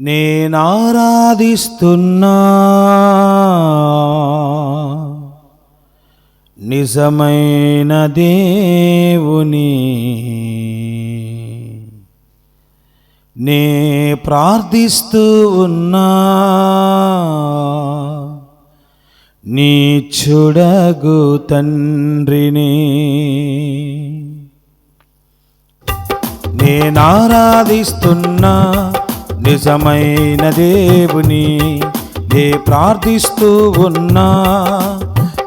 నేనారాధిస్తున్నా. నిజమైన దేవుని. నే ప్రార్థిస్తూ ఉన్నా. నీ చుడగు తండ్రిని. నేనారాధిస్తున్నా. నిజమైన దేవుని నే ప్రార్థిస్తూ ఉన్నా.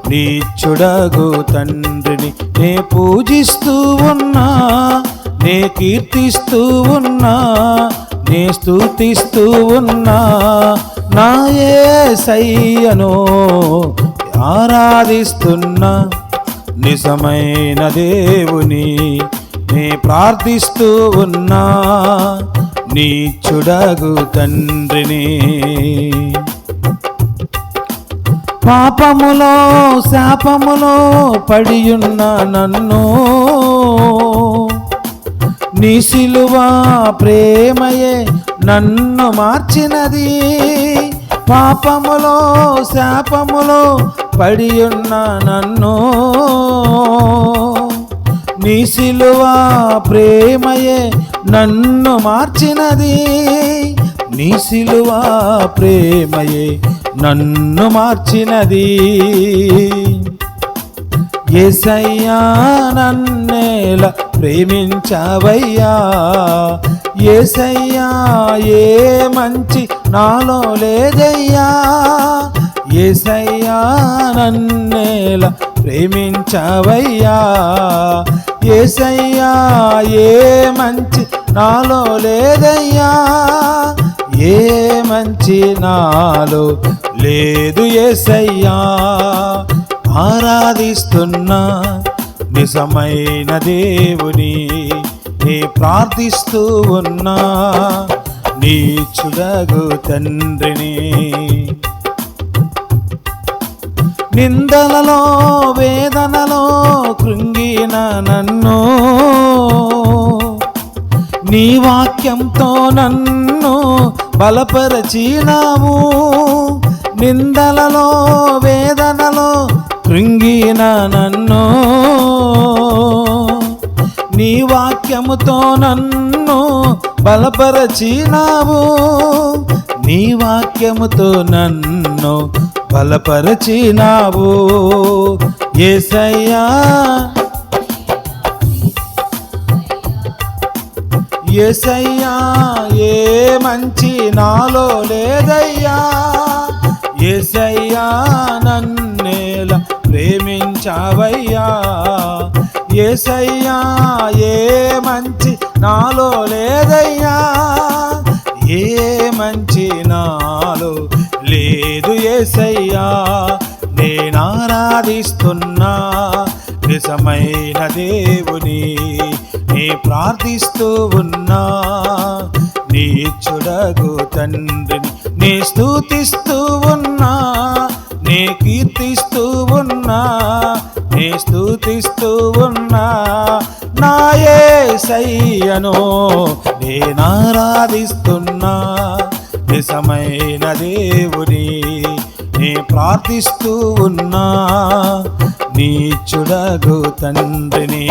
నీ చుడగు తండ్రిని నే పూజిస్తూ ఉన్నా. నే కీర్తిస్తూ ఉన్నా. నే స్తుతిస్తూ ఉన్నా. నాయే సయ్యను ఆరాధిస్తున్నా. నిజమైన దేవుని నే ప్రార్థిస్తూ ఉన్నా. నీ చుడగు తండ్రిని. పాపములో శాపములో పడియున్న నన్ను నీ సిలువ ప్రేమయే నన్ను మార్చినది. పాపములో శాపములో పడియున్న నన్ను నీ సిలువా ప్రేమయే నన్ను మార్చినది నీ సిలువ ప్రేమయే. నన్ను మార్చినది ఏసయ్యా నన్నేల ప్రేమించవయ్యా. ఏసయ్యా ఏ మంచి నాలో లేదయ్యా. ఏసయ్యా నన్నేల ప్రేమించవయ్యా. ఏసయ్యా ఏ మంచి నాలో లేదయ్యా. ఏ మంచి నాలో లేదు ఏసయ్యా. ఆరాధిస్తున్నా నిజమైన దేవుని నీ ప్రార్థిస్తూ ఉన్నా. నీ చుడగు తండ్రిని నిందలలో వేదనలో కృంగిన నన్ను. నీ వాక్యంతో నన్ను బలపరచినావు. నిందలలో వేదనలో కృంగిన నన్ను. నీ వాక్యముతో నన్ను బలపరచినావు. నీ వాక్యముతో నన్ను బలపరచినావు. ఏసయ్యా. ఏసయ్యా ఏ మంచి నాలో లేదయ్యా. ఏసయ్యా నన్నేల ప్రేమించావయ్యా. ఏసయ్యా ఏ మంచి నాలో లేదయ్యా. ఏ మంచి ఏసయ్యా నేనారాధిస్తున్నా. నిజమైన దేవుని నీ ప్రార్థిస్తూ ఉన్నా. నీ చుడగు తండ్రిని నీ స్థుతిస్తూ ఉన్నా. నీ కీర్తిస్తూ ఉన్నా. నీ స్థుతిస్తూ ఉన్నా. నాయే సయ్యను నేనారాధిస్తున్నా. నిజమైన దేవుని నే ప్రార్థిస్తూ ఉన్నా నీ చుడగు తండ్రిని.